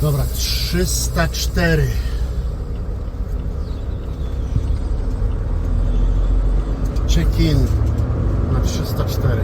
Dobra, 304. Check-in na 304.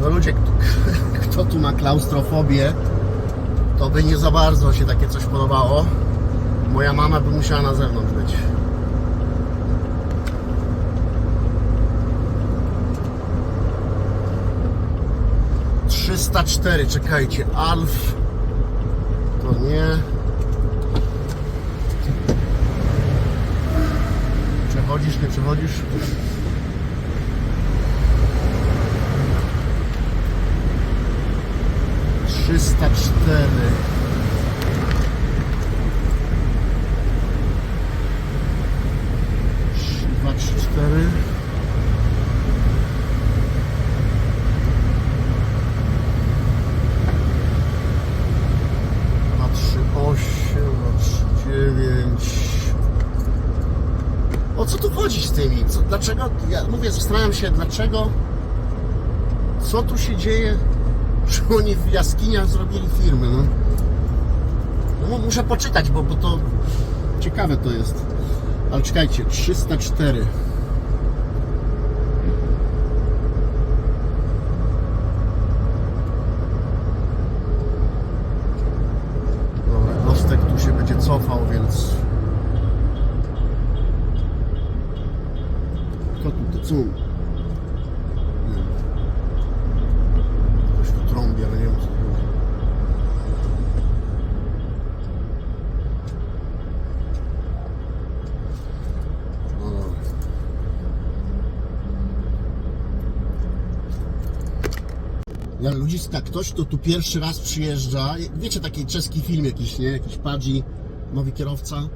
No ludzie, kto, kto tu ma klaustrofobię, to by nie za bardzo się takie coś podobało. Moja mama by musiała na zewnątrz być. Trzysta cztery, czekajcie, Alf to nie. Przechodzisz, nie przechodzisz? Trzysta cztery. Dwa, trzy, cztery. Dwa, trzy, osiem, dwa, trzy, dziewięć. O co tu chodzi z tymi? Co, dlaczego? Ja mówię, zastanawiam się, dlaczego. Co tu się dzieje, że oni w jaskiniach zrobili firmy, no. No mu- muszę poczytać, bo, bo to ciekawe to jest. Ale czekajcie, 304. Dobra, Gostek tu się będzie cofał, więc... Kto tu, to co? Nie wiem. Ktoś tu trąbi, ale nie wiem co to chodzi. No dobra. Ja ludziska, ktoś kto tu pierwszy raz przyjeżdża, wiecie taki czeski film jakiś, nie? Jakiś Padzi, nowy kierowca.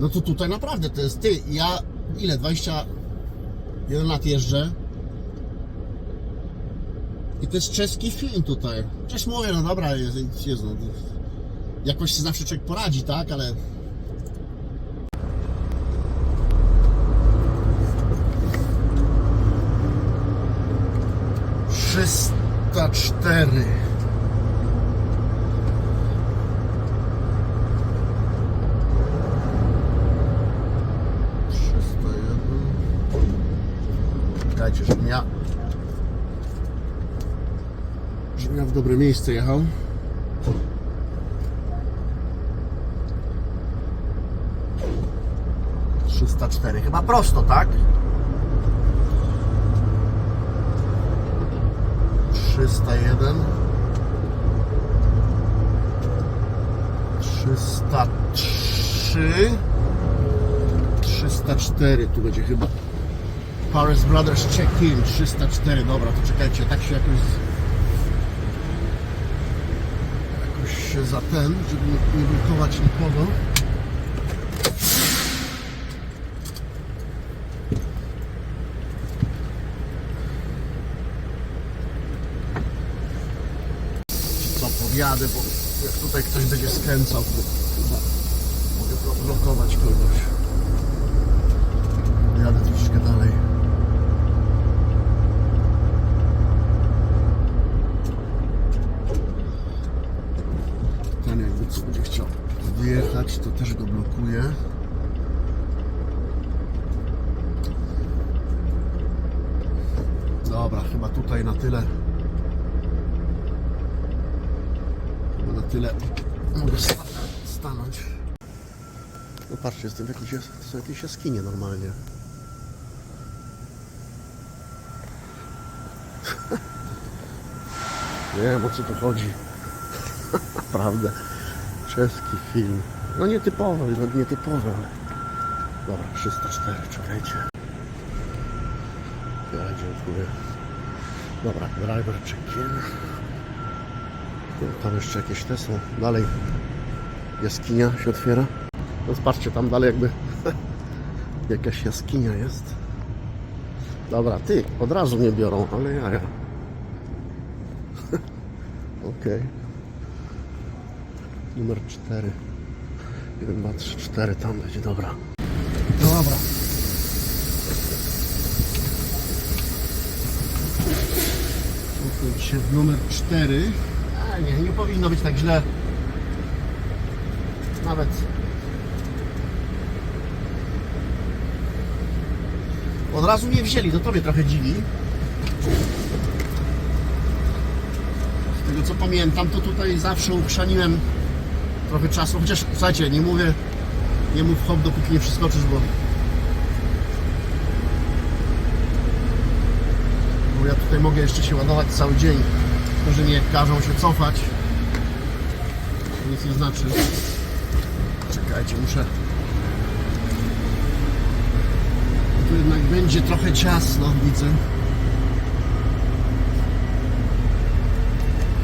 No to tutaj naprawdę to jest ty. Ja ile? 21 lat jeżdżę. I to jest czeski film tutaj. Chociaż mówię, no dobra, jest, jest, no, jakoś się zawsze człowiek poradzi, tak? Ale trzysta cztery. Trzysta jeden. Czekajcie, żebym ja żebym ja w dobre miejsce jechał. Trzysta cztery. Chyba prosto, tak? 301 303 304 tu będzie chyba. Paris Brothers check-in 304 dobra to czekajcie tak się jakoś jakoś się za ten żeby nie, nie blokować nikogo bo jak tutaj ktoś będzie skręcał, to chyba mogę blo- blokować kogoś. Jadę troszeczkę dalej. Ten jakby co będzie chciał wyjechać, to też go blokuje. Dobra, chyba tutaj na tyle Bo na tyle mogę sta- stanąć. No patrzcie, jestem w jakiejś, jas- to są jakieś jaskinie normalnie. Nie wiem o co tu chodzi. Naprawdę. Czeski film. No nietypowy, no nietypowy, ale... Dobra, 304, czekajcie. Ja dziękuję. Dobra, driver check-in. Tam jeszcze jakieś te są. Dalej jaskinia się otwiera. No patrzcie, tam dalej jakby jakaś jaskinia jest. Dobra, ty, od razu mnie biorą, ale jaja. Okej. Numer 4. 1, 2, 3, 4, tam będzie, dobra. Dobra. Słuchajcie, numer 4. Nie, nie, powinno być tak źle. Nawet od razu mnie wzięli, to tobie trochę dziwi. Z tego co pamiętam, to tutaj zawsze uchrzaniłem trochę czasu, chociaż słuchajcie, nie mówię, nie mów hop, dopóki nie przeskoczysz, bo bo ja tutaj mogę jeszcze się ładować cały dzień. Że nie każą się cofać, to nic nie znaczy. Czekajcie, muszę. Tu jednak będzie trochę ciasno, widzę.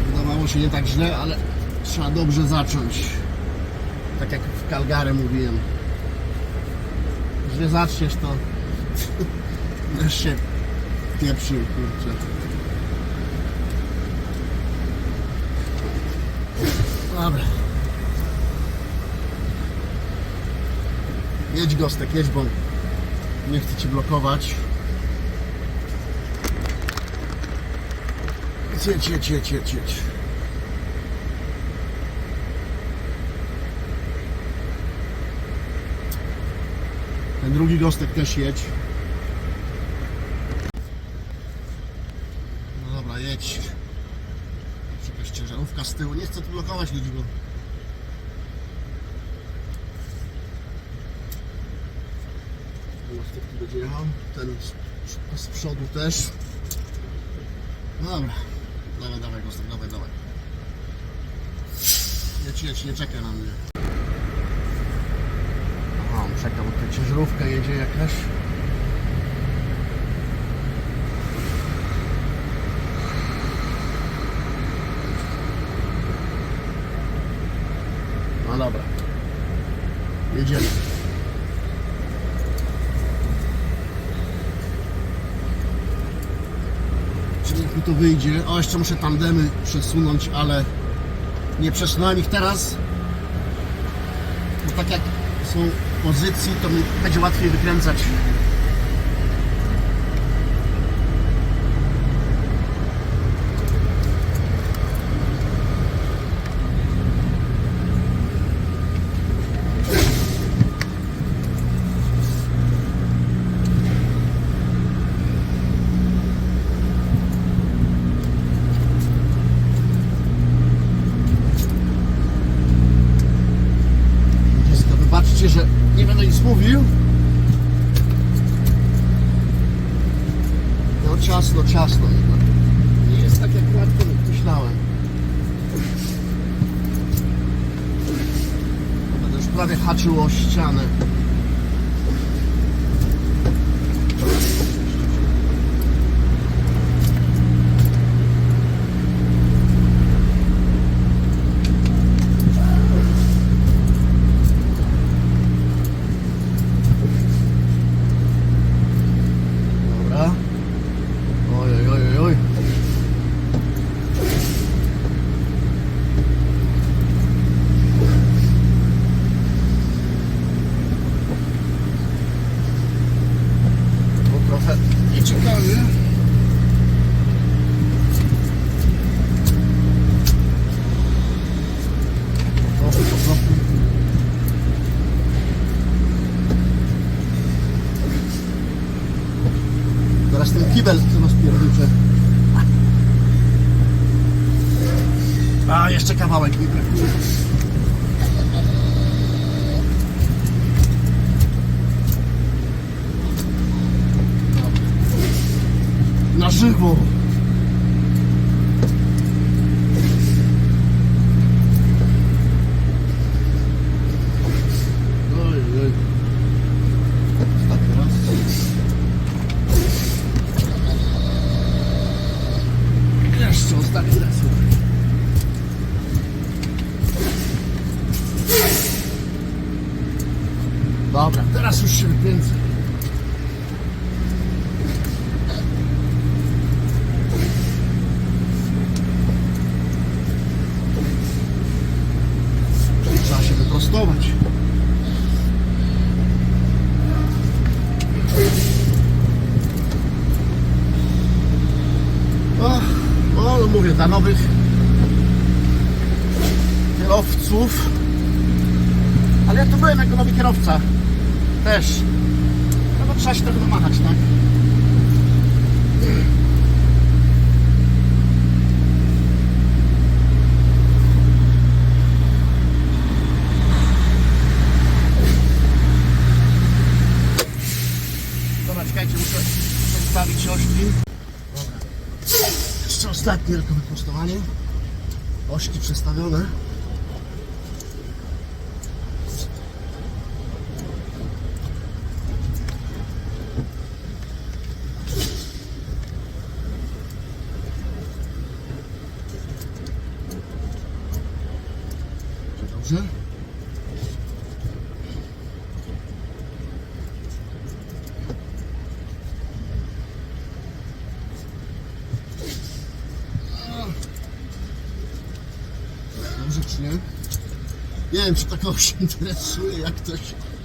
Wydawało się nie tak źle, ale trzeba dobrze zacząć. Tak jak w Calgary mówiłem. Źle zaczniesz to też się pieprzył, kurczę. Dobra. Jedź Gostek, jedź, bo nie chcę Ci blokować. Jedź, jedź, jedź, jedź, jedź. Ten drugi Gostek też jedź. No dobra, jedź. Ciężarówka z tyłu. Nie chcę tu blokować. Gostek tu będzie jechał. Ten z, z przodu też. No dobra. Dawaj, dawaj Gostek, dawaj, dawaj. Jedź, jedź, nie czekaj na mnie. Aha, on czeka, bo tutaj ciężarówka jedzie jakaś. No dobra. Jedziemy. Czy niech mi to wyjdzie? O, jeszcze muszę tandemy przesunąć, ale nie przesunąłem ich teraz. Bo tak jak są pozycji, to mi będzie łatwiej wykręcać. Wybaczcie, że nie będę nic mówił. No ciasno, ciasno. Nie jest tak jak łatwo myślałem. Będę już prawie haczył o ścianę. Dobra. Oj, oj, oj, oj, oj. To trochę nieciekawie. O, o, o. Teraz ten kibel co nas piernicze. A, jeszcze kawałek mi brakuje. Na żywo. Oj, oj. Ostatni raz. Jeszcze ostatni raz. Dobra, teraz już się wykręcę. O, o, no mówię, dla nowych kierowców. Ale ja tu byłem jako nowy kierowca. Też. No bo trzeba się trochę domachać, tak? Dobra, czekajcie, muszę przedstawić ośki. Jeszcze ostatnie tylko wyprostowanie. Ośki przestawione. Dobrze. Dobrze czy nie? Nie wiem, czy tak kogoś interesuje, jak ktoś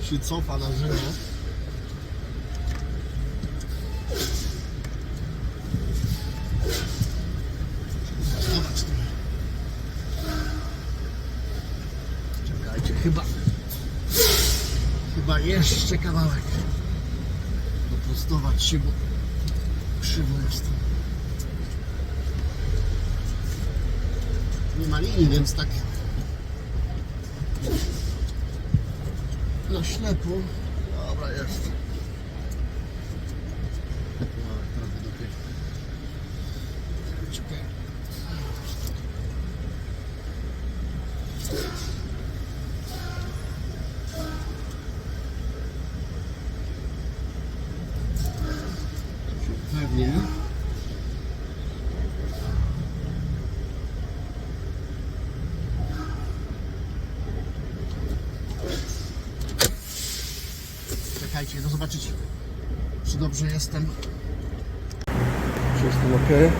się cofa na żywo. Czekajcie, chyba... Chyba jeszcze kawałek. Doprostować się, bo krzywo jest. Nie ma linii, więc tak na ślepo. Dobra, jest. Dobra, trochę lepiej. Czekaj. Pewnie. Czekajcie, no zobaczyć, czy dobrze jestem. Czy jestem ok?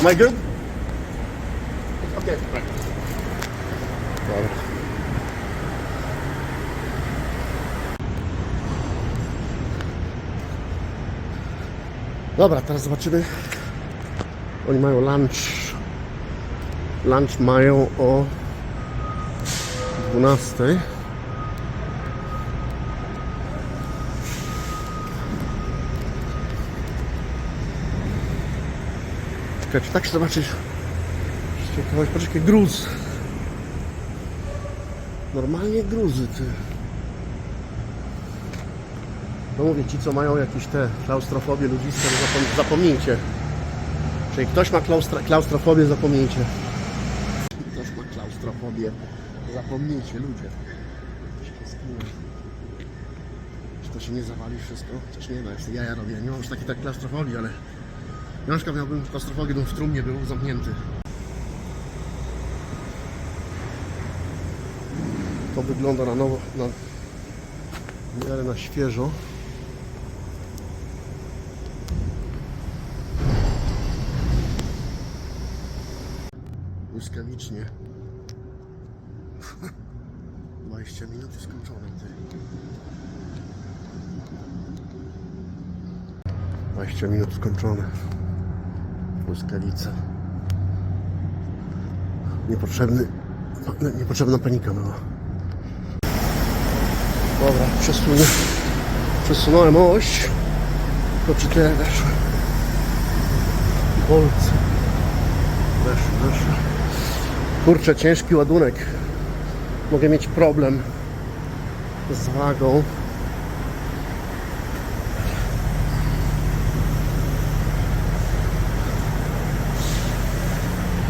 Am I good? Right. Dobra. Dobra, teraz zobaczymy. Oni mają lunch. Lunch mają o 12. Czekajcie, tak się zobaczyć. Ciekawość, gruz. Normalnie gruzy, ty. No mówię, ci co mają jakieś te klaustrofobię ludziskie, no zapom- zapomnijcie. Czyli ktoś ma klaustra- klaustrofobię, zapomnijcie. Ktoś ma klaustrofobię, zapomnijcie ludzie. Czy to się nie zawali wszystko? Chociaż nie no, jeszcze jaja robię. Nie mam już takiej tak klaustrofobii, ale ja miałbym klaustrofobię, gdybym w trumnie był zamknięty. To wygląda na nowo, na w miarę na świeżo. Błyskawicznie. 20 minut i skończone. Ty. 20 minut skończone. Błyskawica. Niepotrzebny, niepotrzebna panika była. Dobra, przesunę. Przesunąłem oś. To czy te weszły? Bolce. Weszły, weszły. Kurczę, ciężki ładunek. Mogę mieć problem z wagą.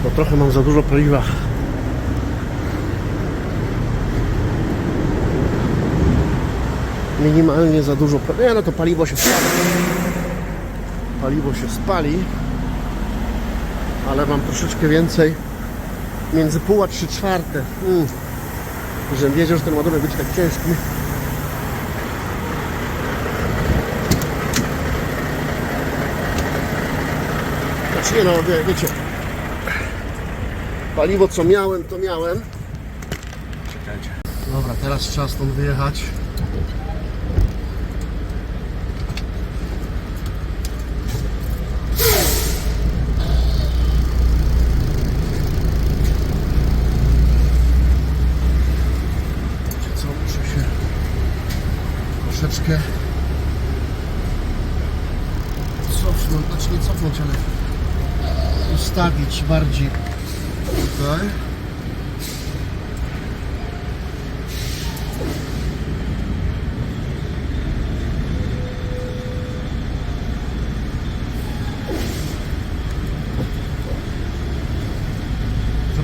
Bo trochę mam za dużo paliwa. Minimalnie za dużo. pa- Nie, no to paliwo się spali. Paliwo się spali. Ale mam troszeczkę więcej. Między pół a trzy czwarte. Mm. Żebym wiedział, że ten ładunek będzie tak ciężki. Znaczy nie no, wie, wiecie. Paliwo co miałem, to miałem. Czekajcie. Dobra, teraz trzeba stąd wyjechać. no znaczy nie cofnąć, ale ustawić bardziej tutaj.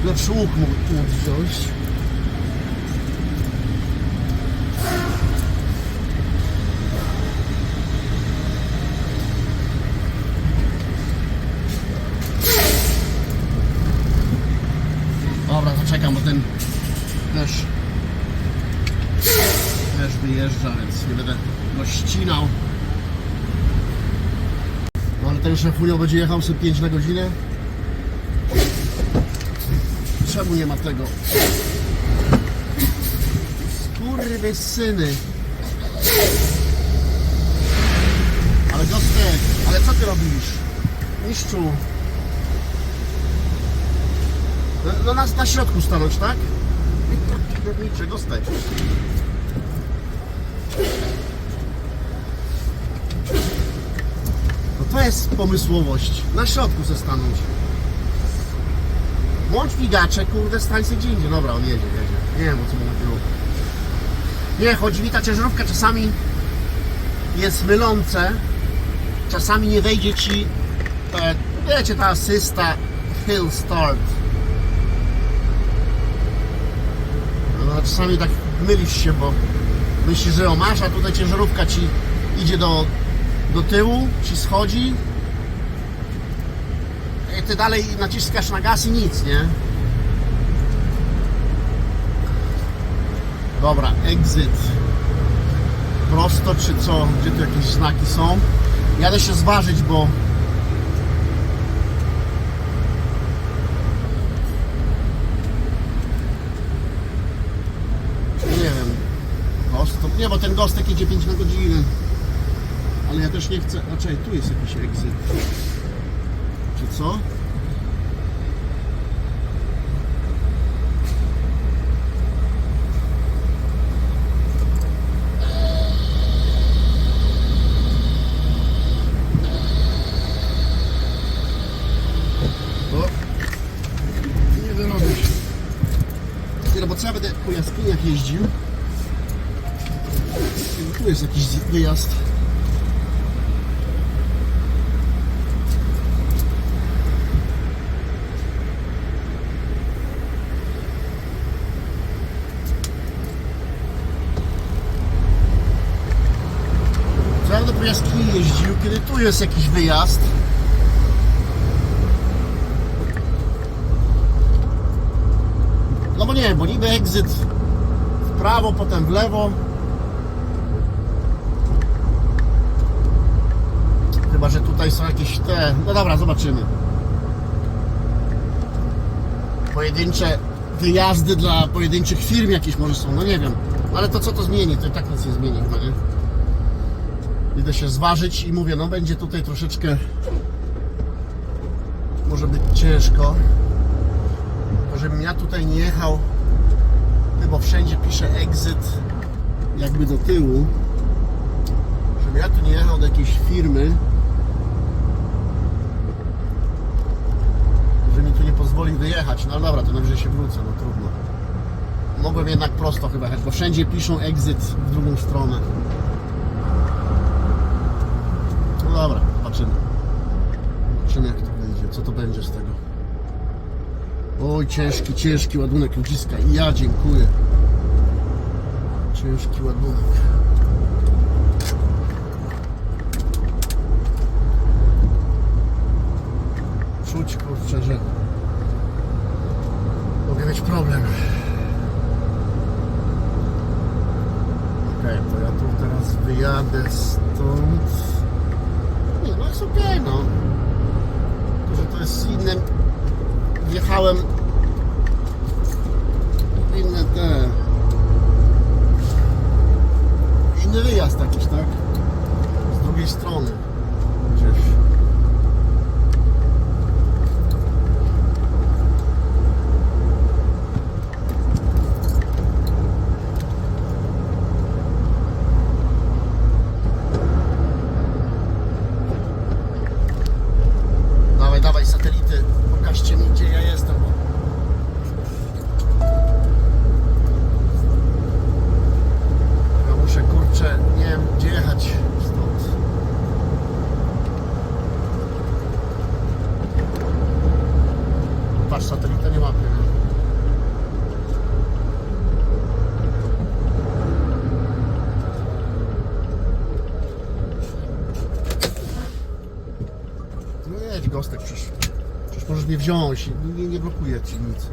Lepszy łuk mógł wziąć. Dobra, to czekam, bo ten też też wyjeżdża, więc nie będę go ścinał. No ale ten szefunio będzie jechał sobie 5 na godzinę. Czemu nie ma tego? Skurwy syny. Ale Gostek, ale co ty robisz? Mistrzu. No, no na, na środku stanąć, tak? Gostek. To jest pomysłowość. Na środku ze stanąć. Łącz migacze, kurde, stań sobie gdzie indziej. Dobra, on jedzie, jedzie. Nie wiem o co mu chodziło. Nie, chodzi mi ta ciężarówka czasami jest mylące. Czasami nie wejdzie ci, e, wiecie, ta asysta hill start. No, czasami tak mylisz się, bo myślisz, że ją masz, a tutaj ciężarówka ci idzie do, do tyłu, ci schodzi i ty dalej naciskasz na gaz i nic, nie? Dobra, exit. Prosto czy co? Gdzie tu jakieś znaki są? Jadę się zważyć, bo nie wiem. Ghost, nie, bo ten gostek idzie 5 na godzinę. Ale ja też nie chcę. Znaczy, tu jest jakiś exit. Czy co? No co ja będę po jaskiniach jeździł? Tu jest jakiś wyjazd. Co ja będę po jaskini jeździł, kiedy tu jest jakiś wyjazd? No bo nie, bo niby exit w prawo, potem w lewo. Chyba, że tutaj są jakieś te... No dobra, zobaczymy. Pojedyncze wyjazdy dla pojedynczych firm jakieś może są, no nie wiem. Ale to co to zmieni? To i tak nic nie zmieni chyba, nie? Idę się zważyć i mówię, no będzie tutaj troszeczkę może być ciężko to żebym ja tutaj nie jechał, bo wszędzie pisze exit jakby do tyłu, żebym ja tu nie jechał do jakiejś firmy, że mi tu nie pozwoli wyjechać. No dobra, to najwyżej się wrócę, no trudno. Mogłem jednak prosto chyba jechać, bo wszędzie piszą exit w drugą stronę. No dobra, zobaczymy. Zobaczymy jak to będzie, co to będzie z tego. Oj, ciężki, ciężki ładunek ludziska. I ja dziękuję. Ciężki ładunek. Czuć kurczę, że mogę mieć problem. Okej, to ja tu teraz wyjadę stąd. Jest okej, no. To, że to jest innym wjechałem w inne te inny wyjazd jakiś, tak? Z drugiej strony wziąć, nie, nie blokuje ci nic.